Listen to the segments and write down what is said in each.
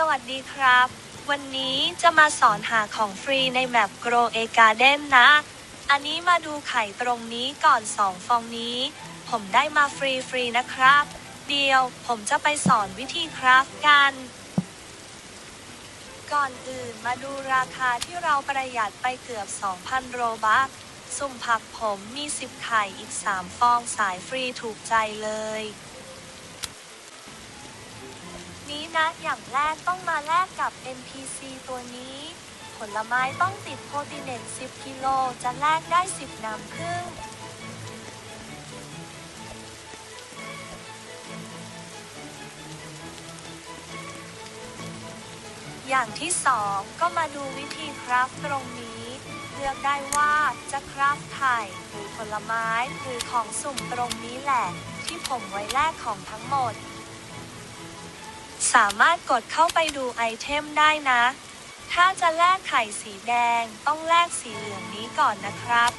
สวัสดีครับ วันนี้จะมาสอนหาของฟรีในแมป Grow a Garden นะ อันนี้มาดูไข่ตรงนี้ก่อน 2 ฟองนี้ ผมได้มาฟรีๆนะครับ เดียวผมจะไปสอนวิธีคราฟกัน ก่อนอื่นมาดูราคาที่เราประหยัดไปเกือบ 2,000 โรบัคสุ่มผักผมมี 10 ไข่อีก 3 ฟองสายฟรีถูกใจเลย นี้นะ อย่างแรกต้องมาแลกกับ NPC ตัวนี้ ผลไม้ต้องติดโปรตีเนต10 กิโล จะแลกได้ 10 น้ำผึ้งอย่างที่สองก็มาดูวิธีคราฟตรงนี้ เลือกได้ว่าจะคราฟไข่หรือผลไม้หรือของสุ่มตรงนี้แหละ ที่ผมไว้แลกของทั้งหมด สามารถกดเข้าไปดูไอเทมได้นะ ถ้าจะแลกไข่สีแดงต้องแลกสีเหลืองนี้ก่อนนะครับ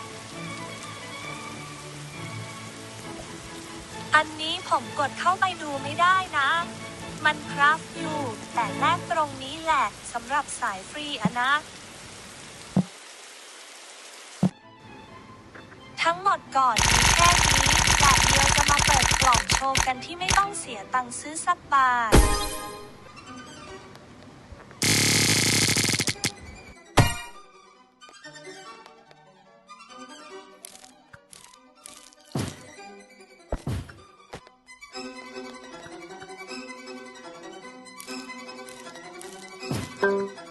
อันนี้ผมกดเข้าไปดูไม่ได้นะ มันคราฟอยู่ แต่แลกตรงนี้แหละสำหรับสายฟรีอะนะ ทั้งหมดก่อนมีแค่นี้ กันที่ไม่ต้องเสียตังค์ซื้อสักบาทうん。